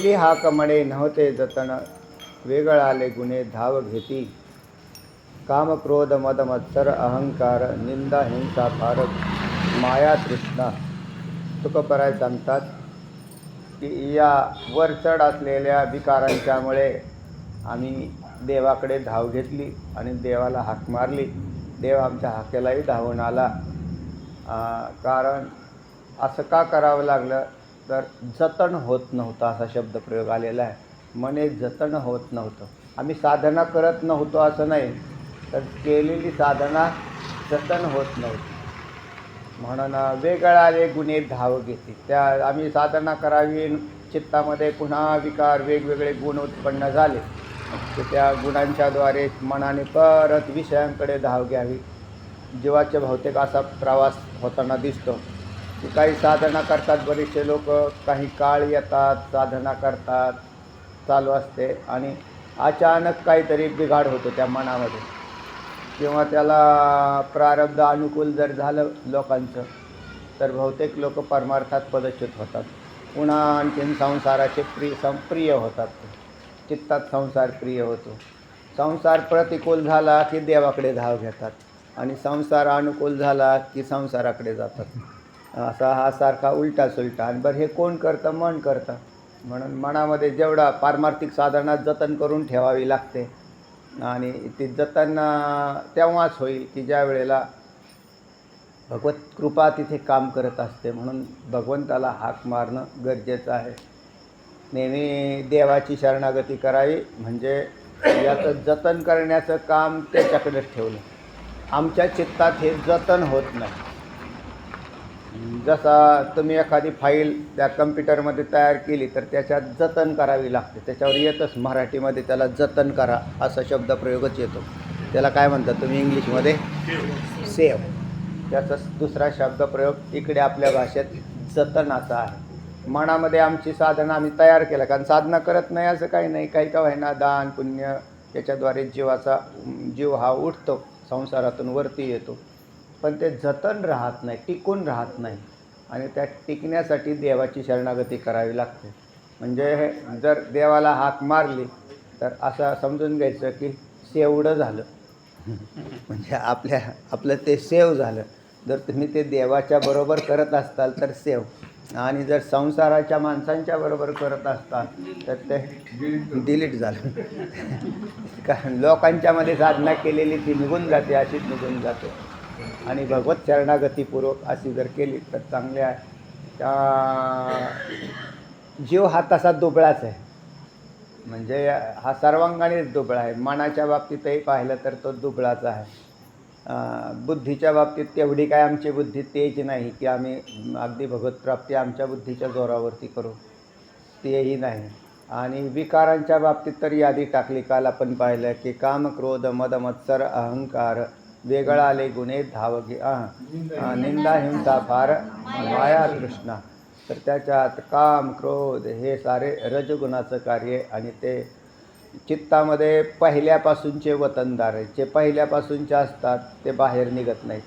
केली हाक म्हणे नव्हते जतन वेगळाले गुन्हे धाव घेती. काम क्रोध मद मत्सर अहंकार निंदा हिंसा फार माया तृष्णा तुकपराय सांगतात की या वर चढ असलेल्या विकारांच्यामुळे आम्ही देवाकडे धाव घेतली आणि देवाला हाक मारली. देव आमच्या हाकेलाही धावून आला. कारण असं का करावं लागलं? तर जतन होत नव्हतं असा शब्दप्रयोग आलेला आहे. मने जतन होत नव्हतं. आम्ही साधना करत नव्हतो असं नाही तर केलेली साधना जतन होत नव्हती. म्हणून वेगळाले गुन्हे धाव घेते. त्या आम्ही साधना करावी चित्तामध्ये पुन्हा विकार वेगवेगळे गुण उत्पन्न झाले. तर त्या गुणांच्याद्वारे मनाने परत विषयांकडे धाव घ्यावी. जीवाचे बहुतेक असा प्रवास होताना दिसतो. काही साधना करतात बरेचसे लोक काही काळ येतात साधना करतात चालू असते आणि अचानक काहीतरी बिघाड होतो त्या मनामध्ये. किंवा त्याला प्रारब्ध अनुकूल जर झालं लोकांचं तर बहुतेक लोक परमार्थात पदच्युत होतात. पुन्हा आणखीन संसाराचे प्रिय संप्रिय होतात. चित्तात संसार प्रिय होतो. संसार प्रतिकूल झाला की देवाकडे धाव घेतात आणि संसार अनुकूल झाला की संसाराकडे जातात. असा हा सारखा उलटा सुलटा. आणि बरं हे कोण करतं? मन करतं. म्हणून मनामध्ये जेवढा पारमार्थिक साधना जतन करून ठेवावी लागते. आणि ती जतन तेव्हाच होईल की ज्या वेळेला भगवत कृपा तिथे काम करत असते. म्हणून भगवंताला हाक मारणं गरजेचं आहे. नेहमी देवाची शरणागती करावी. म्हणजे याचं जतन करण्याचं काम त्याच्याकडेच ठेवलं. आमच्या चित्तात हे जतन होत नाही. जसा तुम्ही एखादी फाईल त्या कम्प्युटरमध्ये तयार केली तर त्याच्यात जतन करावी लागते. त्याच्यावर येतच मराठीमध्ये त्याला जतन करा असा शब्दप्रयोगच येतो. त्याला काय म्हणतात तुम्ही इंग्लिशमध्ये? सेव. त्याचा दुसरा शब्दप्रयोग इकडे आपल्या भाषेत जतनाचा आहे. मनामध्ये आमची साधना आम्ही तयार केलं कारण साधना करत नाही असं काही नाही. काही का व्हायना दान पुण्य याच्याद्वारे जीवाचा जीव हा उठतो संसारातून वरती येतो. पण ते जतन राहत नाही टिकून राहत नाही. आणि त्या टिकण्यासाठी देवाची शरणागती करावी लागते. म्हणजे जर देवाला हाक मारली तर असं समजून घ्यायचं की सेवडं झालं. म्हणजे आपल्या आपलं ते सेव झालं. जर तुम्ही ते देवाच्या बरोबर करत असताल तर सेव आणि जर संसाराच्या माणसांच्या बरोबर करत असताल तर ते डिलीट झालं. कारण लोकांच्यामध्ये साधना केलेली ती निघून जाते अशीच निघून जाते. आणि भगवत शरणागतीपूर्वक अशी जर केली तर चांगल्या आहे. त्या जीव हा तसा दुबळाच आहे. म्हणजे हा सर्वांगाणीच दुबळा आहे. मनाच्या बाबतीतही पाहिलं तर तो दुबळाच आहे. बुद्धीच्या बाबतीत तेवढी काय आमची बुद्धी तेज नाही की आम्ही अगदी भगवतप्राप्ती आमच्या बुद्धीच्या जोरावरती करू. तेही नाही. आणि विकारांच्या बाबतीत तर यादी टाकली. काल आपण पाहिलं की काम क्रोध मद मत्सर अहंकार वेगळा आले गुन्हे धाव घे निंदा हिंसा फार माया कृष्णा. तर त्याच्यात काम क्रोध हे सारे रजगुणाचं कार्य आणि ते चित्तामध्ये पहिल्यापासूनचे वतनदार आहेत. जे पहिल्यापासूनचे असतात ते बाहेर निघत नाहीत.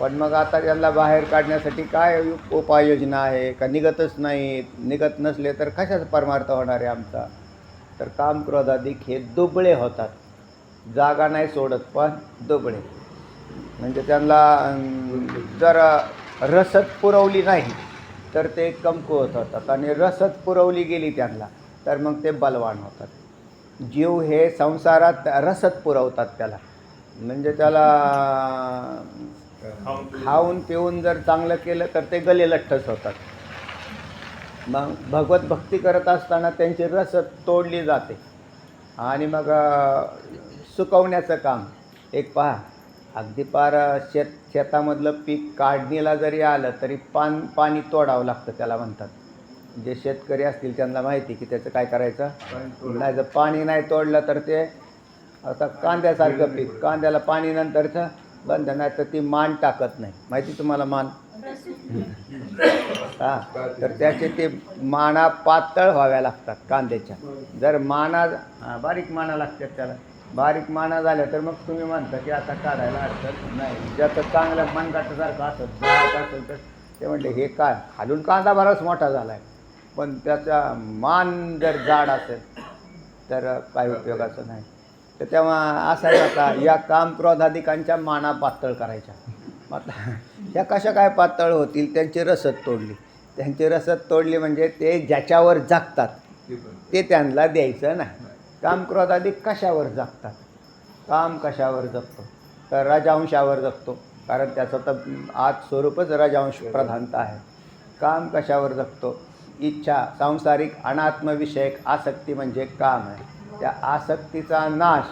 पण मग आता त्यांना बाहेर काढण्यासाठी काय उपाययोजना आहे? का निघतच नाहीत? निघत नसले तर कशाचा परमार्थ होणार आहे आमचा? तर काम क्रोधाधिक हे दुबळे होतात. जागा नाही सोडत पण दुबळे म्हणजे त्यांना जर रसद पुरवली नाही तर ते कमकुवत होतात. आणि रसद पुरवली गेली त्यांना तर मग ते बलवान होतात. जीव हे संसारात रसद पुरवतात त्याला. म्हणजे त्याला खाऊन पिऊन जर चांगलं केलं तर ते गले लठ्ठच होतात. मग भगवत भक्ती करत असताना त्यांची रसद तोडली जाते. आणि मग सुकवण्याचं काम. एक पहा अगदी पार शेत शेतामधलं पीक काढणीला जरी आलं तरी पान पाणी तोडावं लागतं त्याला म्हणतात. जे शेतकरी असतील त्यांना माहिती की त्याचं काय करायचं? नाही जर पाणी नाही तोडलं तर ते आता कांद्यासारखं पीक कांद्याला पाणी नंतरचं बंद नाही तर ती मान टाकत नाही. माहिती तुम्हाला मान? हा तर त्याचे ते माना पातळ व्हाव्या लागतात कांद्याच्या. जर माना बारीक माना लागतात त्याला. बारीक माना झाल्या तर मग तुम्ही म्हणता की आता काढायला अडचण नाही. ज्याचं चांगलं मनगाटासारखं असत जात असेल तर ते म्हणले हे काय खालून कांदा बराच मोठा झाला आहे पण त्याचा मान जर जाड असेल तर काही उपयोगाचं नाही. तर तेव्हा असं आहे आता या काम क्रोधाधिकांच्या माना पातळ करायच्या. आता ह्या कशा काय पातळ होतील त्यांची रसद तोडली. त्यांची रसद तोडली म्हणजे ते ज्याच्यावर जागतात ते त्यांना द्यायचं नाही. काम क्रोधाधिक कशावर जागतात? काम कशावर जगतो? तर राजवंशावर जगतो. कारण त्याचं तर आज स्वरूपच राजवंश प्रधानता आहे. काम कशावर जगतो? इच्छा सांसारिक अनात्मविषयक आसक्ती म्हणजे काम आहे. त्या आसक्तीचा नाश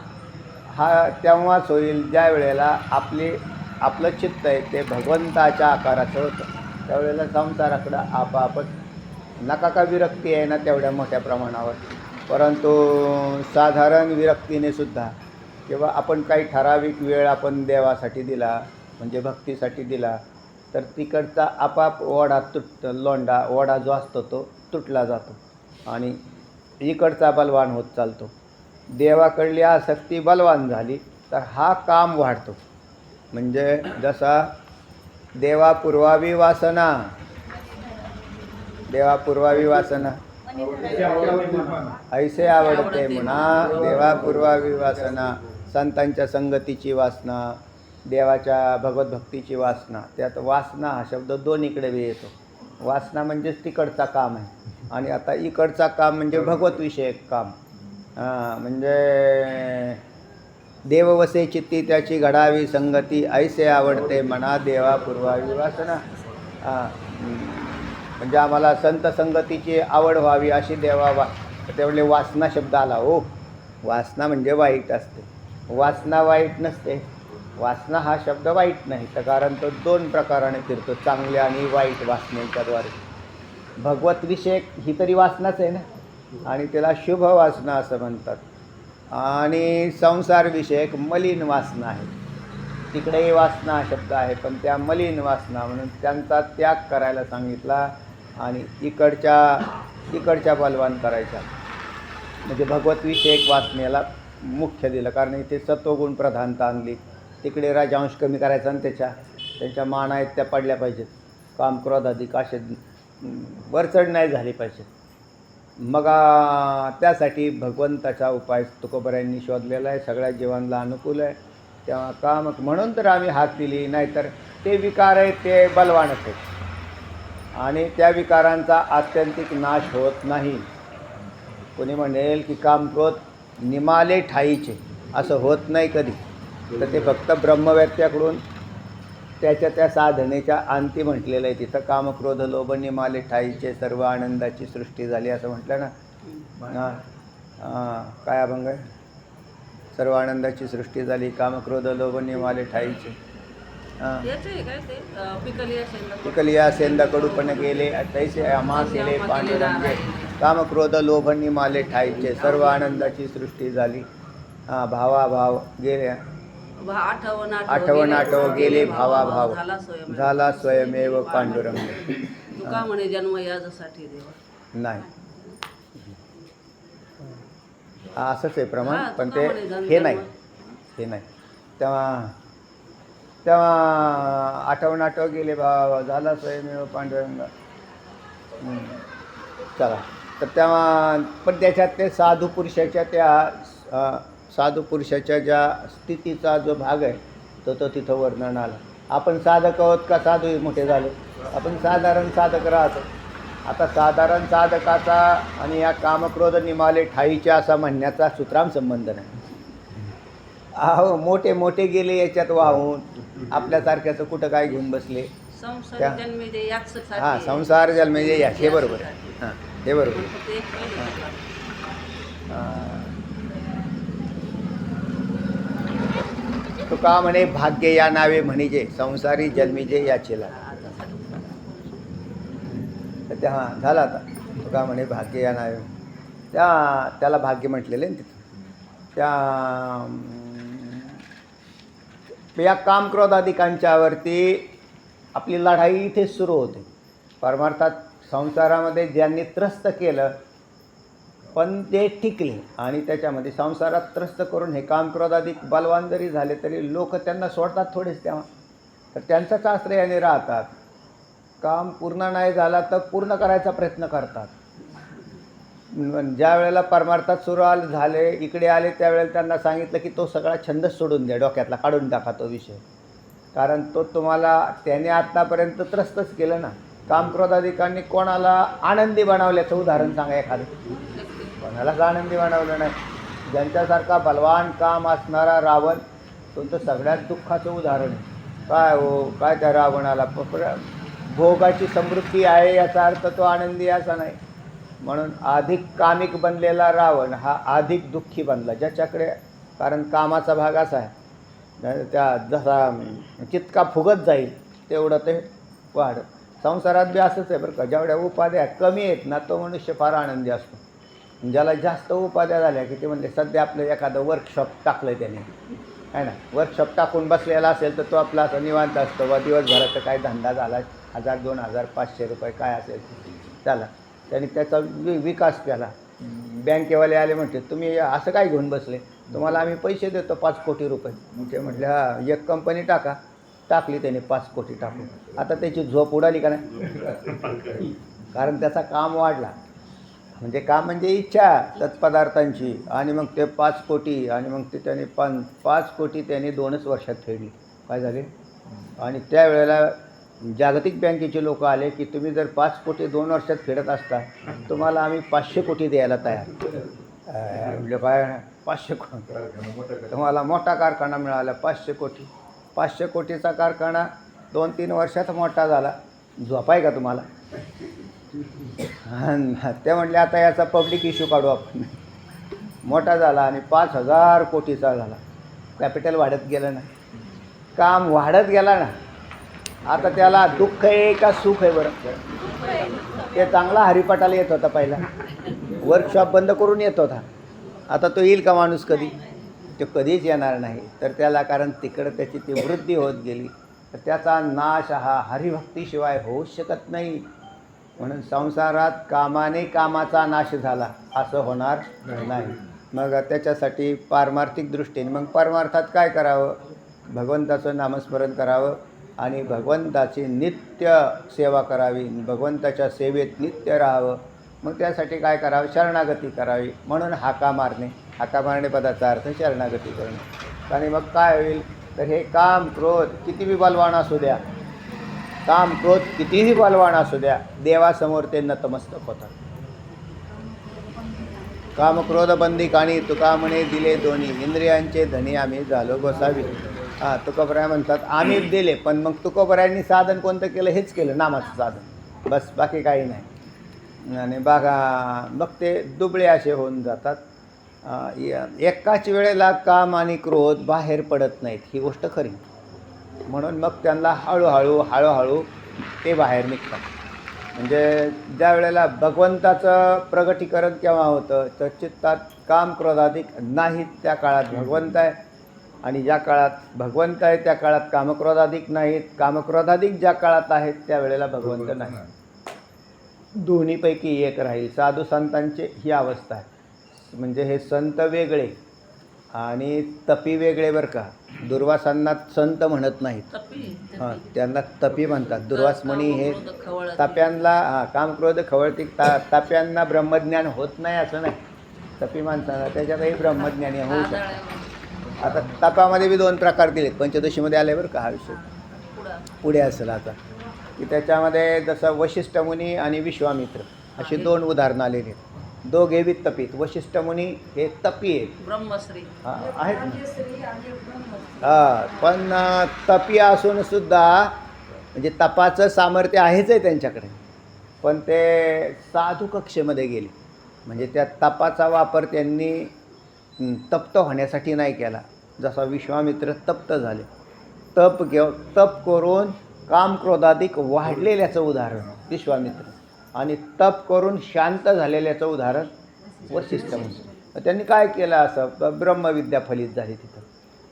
हा तेव्हाच होईल ज्या वेळेला आपली आपलं चित्त आहे ते भगवंताच्या आकाराचं होतं. त्यावेळेला संसाराकडं आपापच नका का विरक्ती आहे ना तेवढ्या मोठ्या प्रमाणावर. परंतु साधारण विरक्तीने सुद्धा किंवा आपण काही ठराविक वेळ आपण देवासाठी दिला म्हणजे भक्तीसाठी दिला तर तिकडचा आपाप ओढा तुट लोंडा ओढा जो असतो तो तुटला जातो आणि इकडचा बलवान होत चालतो. देवाकडली आसक्ती बलवान झाली तर हा काम वाढतो. म्हणजे जसा देवापूर्वावी वासना देवापूर्वावी वासना ऐसे आवडते म्हणा देवापूर्वा विवासना संतांच्या संगतीची वासना देवाच्या भगवतभक्तीची वासना. त्यात वासना हा शब्द दोन्हीकडे बी येतो. वासना म्हणजेच तिकडचा काम आहे. आणि आता इकडचा काम म्हणजे भगवतविषयक काम. हां म्हणजे देववसे चित्ती त्याची घडावी संगती ऐसे आवडते म्हणा देवा पूर्वावी वासना हां म्हणजे आम्हाला संत संगतीची आवड व्हावी अशी देवा वा त्यावेळी वासना शब्द आला हो. वासना म्हणजे वाईट असते. वासना वाईट नसते. वासना हा शब्द वाईट नाही तर कारण तो दोन प्रकाराने फिरतो चांगल्या आणि वाईट वासनेच्याद्वारे. भगवत विषयक ही तरी वासनाच आहे ना? आणि त्याला शुभ वासना असं म्हणतात. आणि संसार विषयक मलिन वासना आहे. तिकडेही वासना हा शब्द आहे पण त्या मलिन वासना म्हणून त्यांचा त्याग करायला सांगितला आणि इकडच्या इकडच्या बलवान करायच्या. म्हणजे भगवत विषयक वासनेला मुख्य दिलं कारण इथे सत्वगुण प्रधानता आणली. तिकडे राजांश कमी करायचा आणि त्याच्या त्यांच्या मान आहेत त्या पडल्या पाहिजेत. काम क्रोध अधिक असे वरचढ नाही झाली पाहिजे मग त्यासाठी भगवंताचा उपाय तुकोबऱ्यांनी शोधलेला आहे सगळ्या जीवांना अनुकूल आहे. तेव्हा काम म्हणून तर आम्ही हात दिली नाहीतर ते विकार आहेत ते बलवानच आहेत. आणि त्या विकारांचा आत्यंतिक नाश होत नाही. कोणी म्हणेल की काम क्रोध निमाले ठाईचे असं होत नाही कधी. तर ते फक्त ब्रह्मव्यक्त्याकडून त्याच्या त्या साधनेच्या अंती म्हटलेलं आहे. तिथं कामक्रोध लोभ निमाले ठाईचे सर्व आनंदाची सृष्टी झाली असं म्हटलं ना? हां. काय अभंग आहे? सर्व आनंदाची सृष्टी झाली कामक्रोध लोभ निमाले ठाईचे. याचं आहे काय ते अं, पिकली असेल ना विकलिया सेंदाकडूपण गेले तैसे आम्हा केले पांडुरंगे कामक्रोध लोभ निमाले ठाईचे. सर्व आनंदाची सृष्टी झाली. हां भावा भाव गेले. भा- आठवण आठव गेले. भावा भाव झाला स्वयं झाला स्वयमेव पांडुरंग. तुका म्हणे जन्म यासाठी देवा? नाही. असंच आहे प्रमाण पण ते हे नाही. हे नाही. तेव्हा तेव्हा आठवण आठव गेले बा झाला स्वयमेव पांडुरंग. चला. तर तेव्हा पण त्याच्यात ते साधू पुरुषाच्या त्या साधू पुरुषाच्या ज्या स्थितीचा जो भाग आहे तो तो तिथं वर्णन आला. आपण साधक आहोत का साधू मोठे झालो? आपण साधारण साधक राहतो. आता साधारण साधकाचा आणि या कामक्रोध निमाले ठाईच्या असा म्हणण्याचा सुत्राम संबंध नाही. अहो मोठे मोठे गेले याच्यात वाहून. आपल्यासारख्याचं कुठं काय घेऊन बसले? संसार त्या- जन्मी जे याच हां संसार जन्मेजे या हे बरोबर आहे. हां हे बरोबर पहिले तुका म्हणे भाग्य या नावे म्हणिजे संसारी जन्मिजे याचेला. तर त्या हां झाला आता. तुका म्हणे भाग्य या नावे. त्या त्याला भाग्य म्हटलेले ना तिथं. त्या या कामक्रोधाधिकांच्यावरती आपली लढाई इथेच सुरू होते. परमार्थात संसारामध्ये ज्यांनी त्रस्त केलं पण ते टिकले आणि त्याच्यामध्ये संसारात त्रस्त करून हे काम क्रोधाधिक बलवान जरी झाले तरी लोक त्यांना सोडतात थोडेच तेव्हा. तर त्यांच्याच आश्रयाने राहतात. काम पूर्ण नाही झाला तर पूर्ण करायचा प्रयत्न करतात. ज्या वेळेला परमार्थात सुरू आले झाले इकडे आले त्यावेळेला त्यांना सांगितलं की तो सगळा छंद सोडून द्या डोक्यातला काढून टाका तो विषय. कारण तो तुम्हाला त्याने आत्तापर्यंत त्रस्तच केलं ना. कामक्रोधाधिकांनी कोणाला आनंदी बनवल्याचं उदाहरण सांगा एखादं. कोणालाच आनंदी बनवलं नाही. ज्यांच्यासारखा बलवान काम असणारा रावण तुमचं सगळ्यात दुःखाचं उदाहरण आहे. काय हो काय त्या रावणाला? भोगाची समृद्धी आहे याचा अर्थ तो आनंदी असा नाही. म्हणून अधिक कामिक बनलेला रावण हा अधिक दुःखी बनला. ज्याच्याकडे कारण कामाचा भाग असा आहे त्या- जसा जितका फुगत जाईल तेवढं ते वाढ. संसारात बी असंच आहे बरं का जेवढ्या उपाध्या कमी आहेत ना तो मनुष्य फार आनंदी असतो. ज्याला जास्त उपाध्या झाल्या की ते म्हणजे सध्या आपलं एखादं वर्कशॉप टाकलं त्याने. आहे ना? वर्कशॉप टाकून बसलेला असेल तर तो आपला असं निवांत असतो. व दिवसभराचा काय धंदा झाला हजार दोन हजार पाचशे रुपये काय असेल त्याला त्यांनी त्याचा वि विकास केला. बँकेवाले आले म्हणते तुम्ही असं काय घेऊन बसले? तुम्हाला आम्ही पैसे देतो पाच कोटी रुपये. ते म्हटले हा एक कंपनी टाका. टाकली त्याने पाच कोटी टाकून. आता त्याची झोप उडाली का नाही? कारण त्याचा काम वाढला. म्हणजे काम म्हणजे इच्छा तत्पदार्थांची. आणि मग ते पाच कोटी आणि मग ते त्याने पाच पाच कोटी त्याने दोनच वर्षात फेडली. काय झाले? आणि त्यावेळेला जागतिक बँकेचे लोक आले की तुम्ही जर पाच कोटी दोन वर्षात फेडत असता तुम्हाला आम्ही पाचशे कोटी द्यायला तयार. म्हणजे काय पाचशे कोटी तुम्हाला मोठा कारखाना मिळाला पाचशे कोटी. पाचशे कोटीचा कारखाना दोन तीन वर्षात मोठा झाला. झोपाय का तुम्हाला? ते म्हटले आता याचा पब्लिक इश्यू काढू आपण. मोठा झाला आणि पाच हजार कोटीचा झाला. कॅपिटल वाढत गेलं ना. काम वाढत गेला ना. आता त्याला दुःख आहे का सुख आहे बरं? ते चांगला हरिपाटाला येत होता पहिला. वर्कशॉप बंद करून येत होता. आता तो येईल का माणूस कधी? तो कधीच येणार नाही. तर त्याला कारण तिकडं त्याची ती वृद्धी होत गेली. तर त्याचा नाश हा हरिभक्तीशिवाय होऊच शकत नाही. म्हणून संसारात कामाने कामाचा नाश झाला. असं होणार नाही. मग त्याच्यासाठी पारमार्थिक दृष्टीने मग परमार्थात काय करावं? भगवंताचं नामस्मरण करावं. आणि भगवंताची नित्य सेवा करावी भगवंताच्या सेवेत नित्य राहावं. मग त्यासाठी काय करावं? शरणागती करावी. म्हणून हाका मारणे. हाका मारणे पदाचा अर्थ शरणागती करणे. आणि मग काय होईल? तर हे काम क्रोध किती बी बलवान असू द्या. काम क्रोध कितीही बलवान असू द्या. देवासमोर ते नतमस्तक होतात. काम क्रोध बंदी काणी तुका म्हणे दिले दोन्ही. इंद्रियांचे धनी आम्ही झालो गोसावी. हां तुकोबराय म्हणतात आम्ही दिले पण मग तुकोबरायांनी साधन कोणतं केलं? हेच केलं नामाचं साधन. बस बाकी काही नाही. आणि बागा मग ते दुबळे असे होऊन जातात. एकाच वेळेला काम आणि क्रोध बाहेर पडत नाहीत ही गोष्ट खरी. म्हणून मग त्यांना हळूहळू हळूहळू ते बाहेर निघतात. म्हणजे ज्या वेळेला भगवंताचं प्रगटीकरण केव्हा होतं तर चित्तात काम क्रोधाधिक नाहीत त्या काळात. भगवंत आहे आणि ज्या काळात भगवंत आहे त्या काळात कामक्रोधाधिक नाहीत. कामक्रोधाधिक ज्या काळात आहेत त्या वेळेला भगवंत नाही. दोन्हीपैकी एक राहील. साधू संतांची ही अवस्था आहे. म्हणजे हे संत वेगळे आणि तपी वेगळे बरं का. दुर्वासांना संत म्हणत नाहीत. तपी हां त्यांना तपी म्हणतात. दुर्वासमणी हे ताप्यांना हां काम क्रोध खवळती ता ताप्यांना ब्रह्मज्ञान होत नाही असं नाही. तपी माणसाला त्याच्यातही ब्रह्मज्ञानी होऊ शकतं आदळ्या, आता तापामध्ये बी दोन प्रकार दिलेत पंचदशीमध्ये आले बरं का हा विषय. पुढं. असेल आता. की त्याच्यामध्ये जसं वशिष्ठ मुनी आणि विश्वामित्र अशी दोन उदाहरणं आलेली आहेत. दोघे बी तपीत. वशिष्ठ मुनी हे तपी आहेत. ब्रह्मश्री. हा, आहेत ना. हा पण तपी असून सुद्धा म्हणजे तपाचं सामर्थ्य आहेच आहे त्यांच्याकडे. पण ते साधू कक्षेमध्ये गेले. म्हणजे त्या तपाचा वापर त्यांनी तप्त होण्यासाठी नाही केला. जसा विश्वामित्र तप्त झाले. तप घेऊ तप करून काम क्रोधाधिक वाढलेल्याचं उदाहरण विश्वामित्र. आणि तप करून शांत झालेल्याचं उदाहरण वशिष्ठ म्हणजे त्यांनी काय केलं असं? ब- ब्रह्मविद्या फलित झाली तिथं.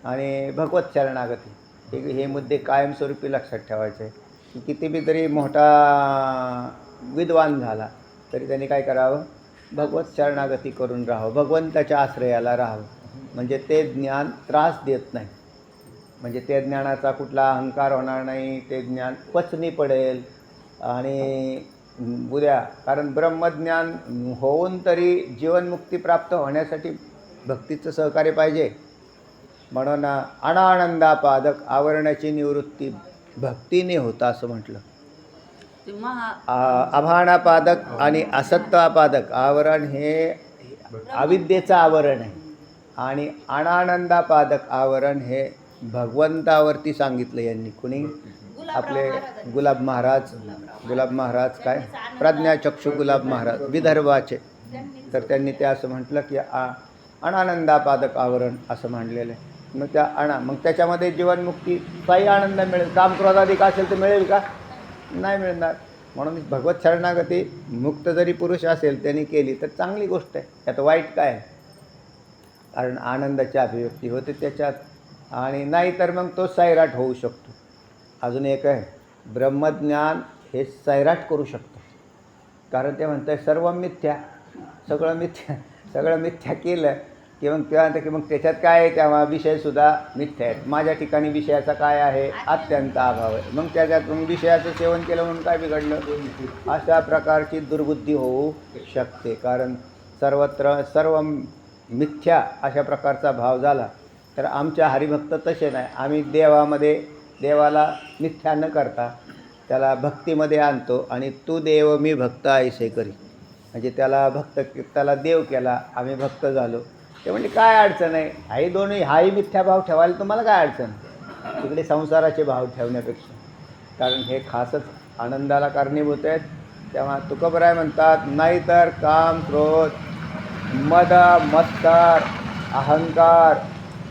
आणि भगवत शरणागती. हे हे मुद्दे कायमस्वरूपी लक्षात ठेवायचे. की किती बी तरी मोठा विद्वान झाला तरी त्यांनी काय करावं? भगवत शरणागती करून राहावं. भगवंताच्या आश्रयाला राहावं. म्हणजे ते ज्ञान त्रास देत नाही. म्हणजे ते ज्ञानाचा कुठला अहंकार होणार नाही ते ज्ञान पचनी पडेल. आणि उद्या कारण ब्रह्मज्ञान होऊन तरी जीवनमुक्ती प्राप्त होण्यासाठी भक्तीचं सहकार्य पाहिजे. म्हणून अनानंदापादक आवरणाची निवृत्ती भक्तीने होता असं म्हटलं. आभाणापादक आणि असत्वापादक आवरण हे अविद्येचं आवरण आहे. आणि अनानंदापादक आवरण हे भगवंतावरती सांगितलं यांनी. कुणी? आपले गुलाब महाराज. गुलाब महाराज काय? प्रज्ञाचक्षु गुलाब महाराज विदर्भाचे. तर त्यांनी ते असं म्हटलं की आ अनानंदापादक आवरण असं म्हणलेलं आहे. मग त्या अणा मग त्याच्यामध्ये जीवनमुक्ती काही आनंद मिळेल. काम क्रोधाधिक असेल तर मिळेल का? नाही मिळणार. म्हणून भगवत शरणागती मुक्त जरी पुरुष असेल त्यांनी केली तर चांगली गोष्ट आहे. त्यात वाईट काय आहे? कारण आनंदाची अभिव्यक्ती होते त्याच्यात. आणि नाही तर मग तो सैराट होऊ शकतो. अजून एक आहे ब्रह्मज्ञान हे सैराट करू शकतो. कारण ते म्हणतं सर्व मिथ्या सगळं मिथ्या सगळं मिथ्या केलं की मग तेव्हा म्हणतं की मग त्याच्यात काय आहे? तेव्हा विषयसुद्धा मिथ्या आहेत. माझ्या ठिकाणी विषयाचा काय आहे? अत्यंत अभाव आहे. मग त्याच्यात मग विषयाचं सेवन केलं म्हणून काय बिघडलं? अशा प्रकारची दुर्बुद्धी होऊ शकते. कारण सर्वत्र सर्व मिथ्या अशा प्रकारचा भाव झाला तर आमच्या हरिभक्त तसे नाही. आम्ही देवामध्ये देवाला मिथ्या न करता त्याला भक्तीमध्ये आणतो आणि तू देव मी भक्त ऐसे करी. म्हणजे त्याला भक्त त्याला देव केला आम्ही भक्त झालो. ते म्हणजे काय अडचण आहे? हाही दोन्ही हाही मिथ्या भाव ठेवायला तुम्हाला काय अडचण? आहे? तिकडे संसाराचे भाव ठेवण्यापेक्षा. कारण हे खासच आनंदाला कारणीभूत आहेत. तेव्हा तुकोबराय म्हणतात नाहीतर काम क्रोध मद मत्तर अहंकार.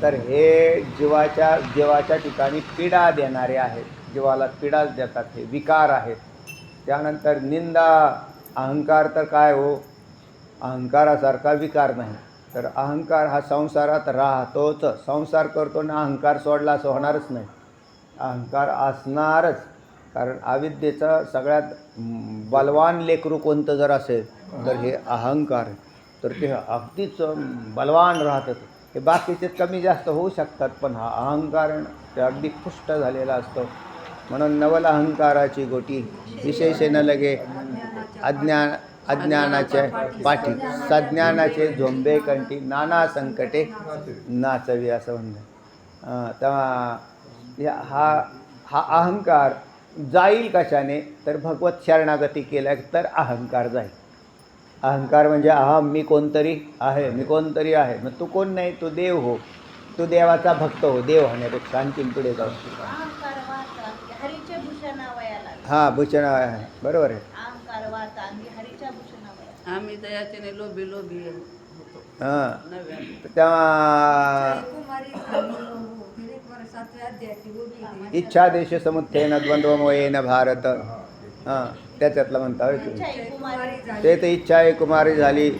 तर हे जीवाच्या जीवाच्या ठिकाणी पीडा देणारे आहेत. जीवाला पीडाच देतात हे विकार आहेत. त्यानंतर निंदा अहंकार तर काय हो? अहंकारासारखा विकार नाही. तर अहंकार हा संसारात राहतोच. संसार करतो ना अहंकार सोडला असं होणारच नाही. अहंकार असणारच. कारण अविद्येचं सगळ्यात बलवान लेकरू कोणतं जर असेल तर हे अहंकार आहे. तर ते अगदीच बलवान राहतात. हे बाकीचे कमी जास्त होऊ शकतात पण हा अहंकार ते अगदी पुष्ट झालेला असतो. म्हणून नवल अहंकाराची गोटी विशेषेनं लगे अज्ञान अज्ञानाचे पाठी सज्ञानाचे झोंबे कंठी नाना संकटे नाचवी असं म्हणणं तेव्हा या हा हा अहंकार जाईल कशाने? तर भगवत शरणागती केल्या तर अहंकार जाईल. अहंकार म्हणजे अहम मी कोणतरी आहे मी कोणतरी आहे. मग तू कोण नाही तू देव हो. तू देवाचा भक्त हो देव होण्यापेक्षा आणखीन पुढे जाऊ हां भूषण आहे. बरोबर आहे. आम्ही दयाचे लोभी लोभी हां. तेव्हा इच्छा देश समुत्थेन द्वंद्वमयेन भारत. हां. त्याच्यातलं म्हणता होय ते तर इच्छा आहे कुमारी झाली.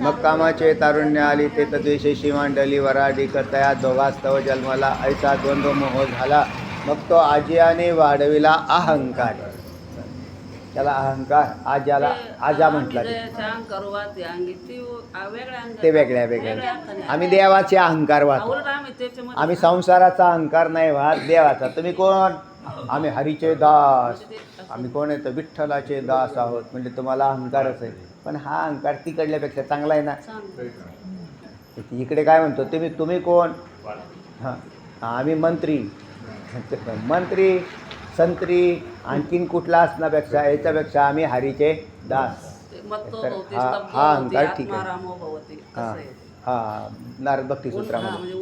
मग कामाचे तारुण्य आली ते तद्वेषेशी मांडली वराडी करतया दोघास्तव जन्माला. ऐसा द्वंद्व मोह झाला. मग तो आजियाने वाढविला अहंकार. त्याला अहंकार आजाला आजा म्हटला ते. वेगळ्या वेगळ्या. आम्ही देवाचे अहंकार वाहतो आम्ही संसाराचा अहंकार नाही वाहत देवाचा. तुम्ही कोण? आम्ही हरीचे दास. आम्ही कोण आहे तर विठ्ठलाचे दास आहोत. म्हणजे तुम्हाला अहंकारच आहे. पण हा अहंकार तिकडल्यापेक्षा चांगला आहे ना? इकडे काय म्हणतो? तुम्ही तुम्ही कोण? हां. आम्ही मंत्री. मंत्री संत्री आणखीन कुठला असण्यापेक्षा याच्यापेक्षा आम्ही हरीचे दास. हा- अहंकार ठीक आहे. हां? हां नारद भक्ती सूत्रामध्ये. म्हणजे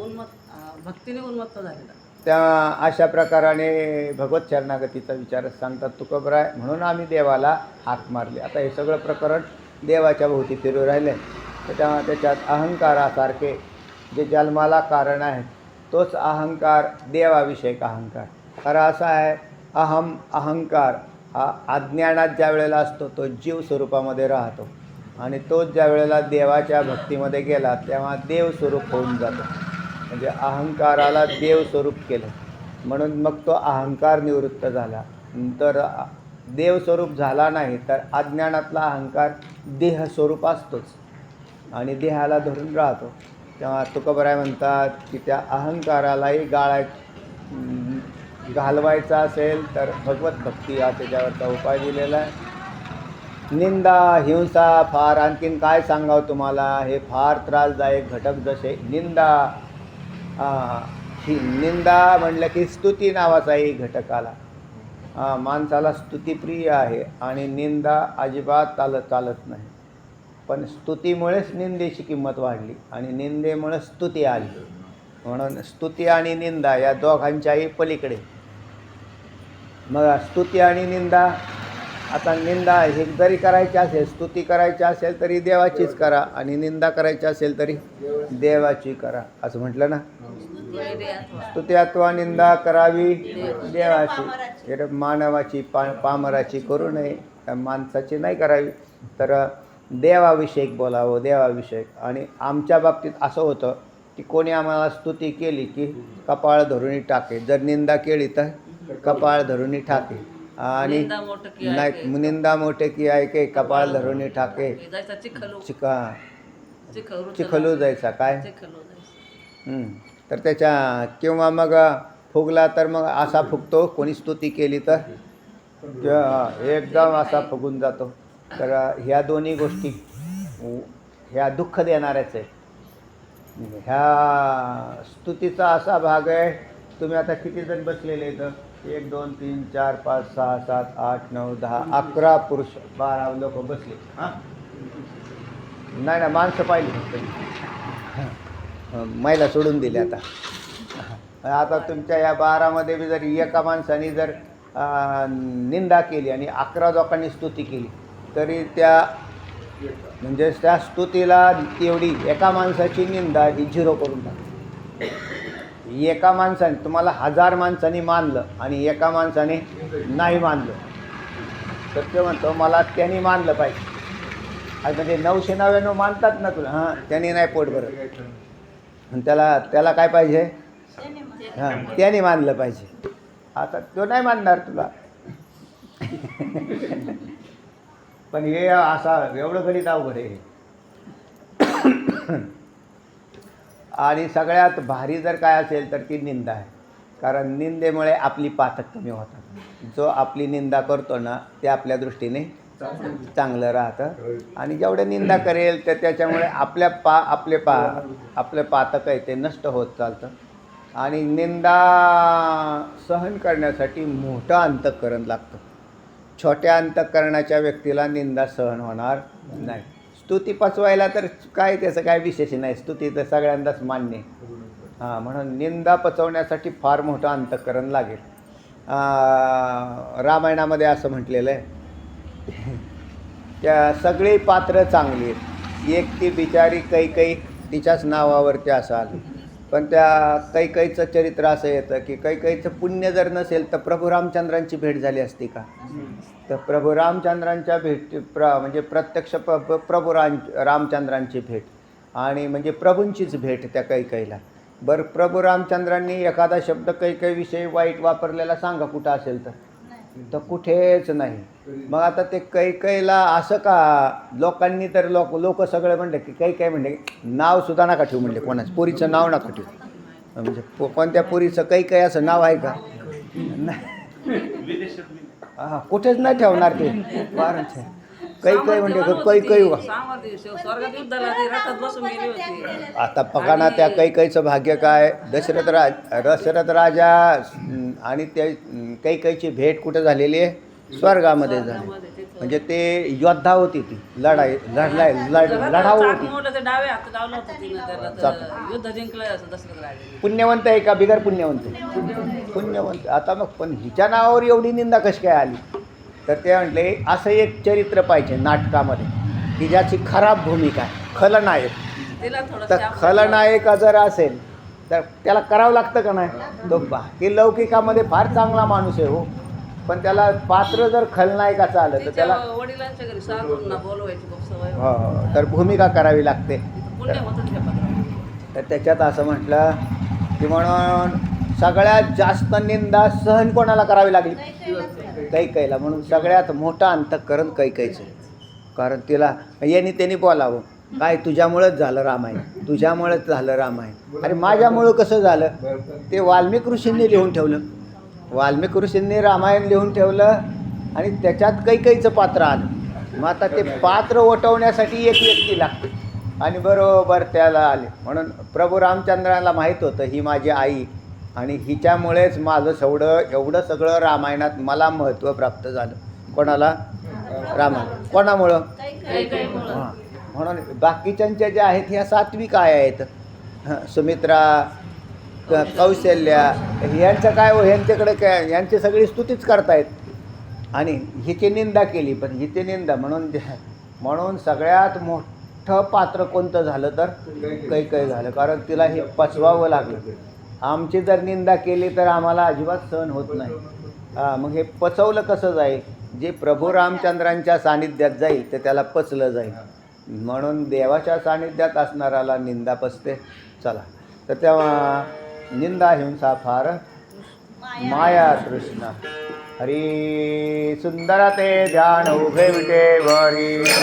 भक्तीने उन्मत्त झालेला. त्या अशा प्रकाराने भगवत शरणागतीचा विचार सांगतात तुकोबराय. म्हणून आम्ही देवाला हाक मारली. आता हे सगळं प्रकरण देवाच्या भोवती फिरू राहिले. तर त्या त्याच्यात अहंकारासारखे जे जन्माला कारण आहे तोच अहंकार देवाविषयक अहंकार. खरं असा आहे अहम अहंकार हा अज्ञानात ज्या वेळेला असतो तो जीव स्वरूपामध्ये राहतो. आणि तोच ज्या वेळेला देवाच्या भक्तीमध्ये गेला तेव्हा देव स्वरूप होऊन जातो. म्हणजे अहंकाराला देव स्वरूप केलं. म्हणून मग तो अहंकार निवृत्त झाला. तर देव स्वरूप झाला नाही तर अज्ञानातला अहंकार देह स्वरूप असतोच. आणि देहाला धरून राहतो. तेव्हा तुकबराय म्हणतात की त्या अहंकारालाही गाळाय घालवायचा असेल तर भगवत भक्ती हा त्याच्यावरचा उपाय दिलेला आहे. निंदा हिंसा फार. आणखीन काय सांगावं तुम्हाला? हे फार त्रासदायक घटक जसे निंदा ही निंदा म्हणलं की स्तुती नावाचा एक घटक आला माणसाला स्तुतीप्रिय आहे आणि निंदा अजिबात चालत चालत नाही. पण स्तुतीमुळेच निंदेची किंमत वाढली आणि निंदेमुळे स्तुती आली. म्हणून स्तुती आणि निंदा या दोघांच्याही पलीकडे. मग स्तुती आणि निंदा आता निंदा हे जरी करायची असेल स्तुती करायची असेल तरी देवाचीच करा आणि निंदा करायची असेल तरी देवाची करा. असं म्हटलं ना? स्तुती अथवा निंदा करावी देवाची. मानवाची पा पामराची करू नये माणसाची नाही करावी. तर देवाविषयक बोलावं देवाविषयक आणि आमच्या बाबतीत असं होतं की कोणी आम्हाला स्तुती केली की कपाळ धरूनही टाके. जर निंदा केली तर कपाळ धरूनही टाके. आणि निंदा मोठं की नाही ऐके. निंदा मोठे की ऐके कपाळ धरुणी टाके जायचा चिखलू चिका चिखलू. चिखलू जायचा काय? चिखलू जायचं. हं. तर त्याच्या किंवा मग फुगला तर मग असा फुगतो कोणी स्तुती केली तर? किंवा एकदम असा फुगून जातो. तर ह्या दोन्ही गोष्टी ह्या दुःख देणाऱ्याच आहे ह्या स्तुतीचा असा भाग आहे तुम्ही आता किती जण बसलेले इथं एक दोन तीन चार पाच सहा सात आठ नऊ दहा अकरा पुरुष बारा लोक बसले. हां? नाही ना माणसं पाहिली फक्त. महिला सोडून दिल्या आता. आता तुमच्या या बारामध्ये बी जर एका माणसाने जर निंदा केली आणि अकरा लोकांनी स्तुती केली तरी त्या म्हणजे त्या स्तुतीला तेवढी एका माणसाची निंदा ही झिरो करून टाक एका माणसाने तुम्हाला हजार माणसांनी मानलं आणि एका माणसाने नाही मानलं. तर ते म्हणतो मला त्यांनी मानलं पाहिजे. आणि म्हणजे नऊशे नव्याण्णव मानतात ना तुला? हां त्यांनी नाही पोट भरत. आणि त्याला त्याला काय पाहिजे? हां त्याने मानलं पाहिजे. आता तो नाही मानणार तुला. पण हे असा एवढं गणित अवघड आहे. आणि सगळ्यात भारी जर काय असेल तर ती निंदा आहे. कारण निंदेमुळे आपली पातक कमी होतात. जो आपली निंदा करतो ना ते आपल्या दृष्टीने चांगलं राहतं. आणि जेवढे निंदा करेल तर त्याच्यामुळे आपल्या पा आपले पा आपलं पातक आहे ते नष्ट होत चालतं. आणि निंदा सहन करण्यासाठी मोठं अंतःकरण लागतं. छोट्या अंतःकरणाच्या व्यक्तीला निंदा सहन होणार नाही. स्तुती पचवायला तर काय त्याचं काय विशेष नाही. स्तुती तर सगळ्यांनाच मान्य आहे. हां म्हणून निंदा पचवण्यासाठी फार मोठं अंतःकरण लागेल. रामायणामध्ये असं म्हटलेलं आहे. त्या सगळी पात्र चांगली आहेत. एक ती बिचारी काही काही तिच्याच नावावरती असं पण त्या कैकईचं चरित्र असं येतं की कैकईचं पुण्य जर नसेल तर प्रभू रामचंद्रांची भेट झाली असती का? तर प्रभू रामचंद्रांच्या भेट प्र म्हणजे प्रत्यक्ष प प्रभू राम रामचंद्रांची भेट आणि म्हणजे प्रभूंचीच भेट त्या कैकईला. बरं प्रभू रामचंद्रांनी एखादा शब्द कैकईविषयी वाईट वापरलेला सांगा कुठं असेल तर. तर कुठेच नाही. मग आता ते कैकईला असं का लोकांनी तर लोक लोक सगळे म्हणले की काही काही म्हणले नाव सुद्धा नका ठेवू म्हणले कोणाचं पोरीचं नाव नका ठेवू. म्हणजे कोणत्या पोरीचं काही काही असं नाव आहे का? नाही. हा कुठेच नाही ठेवणार ते. फारच आहे. काही काही म्हणजे काही काही सामर्थ्य स्वर्गात युद्धाला ती रथात बसून गेली होती. आता बघा ना त्या कैकईचं भाग्य काय? दशरथ राज दशरथ राजा आणि त्या अं, कैकईची भेट कुठं झालेली आहे? स्वर्गामध्ये झाली. म्हणजे ते योद्धा होती ती. लढाई लढलाय लढ लढाऊ होती. मोठं ते डावे हात लावलं होतं तिनं त्याला तर युद्ध जिंकलं असं दशरथ राजाने. पुण्यवंत आहे का? बिगर पुण्यवंत. पुण्यवंत. आता मग पण हिच्या नावावर एवढी निंदा कशी काय आली? तर ते म्हटले असं एक चरित्र पाहिजे नाटकामध्ये की ज्याची खराब भूमिका आहे खलनायक. तर खलनायक जर असेल तर त्याला करावं लागतं का नाही? तो बाकी लौकिकामध्ये फार चांगला माणूस आहे हो. पण त्याला पात्र जर खलनायकाचं आलं तर त्याला. हो, तर भूमिका करावी लागते. तर त्याच्यात असं म्हटलं की म्हणून सगळ्यात जास्त निंदा सहन कोणाला करावी लागली? कैकईला म्हणून सगळ्यात मोठं अंतःकरण कैकईचं कारण तिला यांनी त्यांनी बोलावं काय तुझ्यामुळंच झालं रामायण? तुझ्यामुळंच झालं रामायण? अरे माझ्यामुळं कसं झालं? ते वाल्मिक ऋषींनी लिहून ठेवलं. वाल्मिक ऋषींनी रामायण लिहून ठेवलं आणि त्याच्यात कैकईचं पात्र आलं. मग आता ते पात्र ओटवण्यासाठी एक व्यक्ती लागते आणि बरोबर त्याला आले. म्हणून प्रभू रामचंद्राला माहीत होतं ही माझी आई आणि हिच्यामुळेच माझं सवडं एवढं सगळं रामायणात मला महत्त्व प्राप्त झालं. कोणाला? रामायण कोणामुळं? हां. म्हणून बाकीच्यांच्या ज्या आहेत ह्या सात्विक आया आहेत. सुमित्रा क- कौशल्या यांचं काय हो यांच्याकडे काय यांची सगळी स्तुतीच करतायत. आणि हिची निंदा केली पण हिची निंदा म्हणून म्हणून सगळ्यात मोठं पात्र कोणतं झालं तर? काही काही झालं. कारण तिला हे पचवावं लागलं. आमची जर निंदा केली तर आम्हाला अजिबात सहन होत नाही. हां मग हे पचवलं कसं जाईल? जे प्रभू रामचंद्रांच्या सानिध्यात जाईल ते त्याला पचलं जाईल. म्हणून देवाच्या सानिध्यात असणाऱ्याला निंदा पचते. चला. तर तेव्हा निंदा हिंसा फार माया तृष्णा. हरी सुंदर ते ध्यान उभे विटे वरी.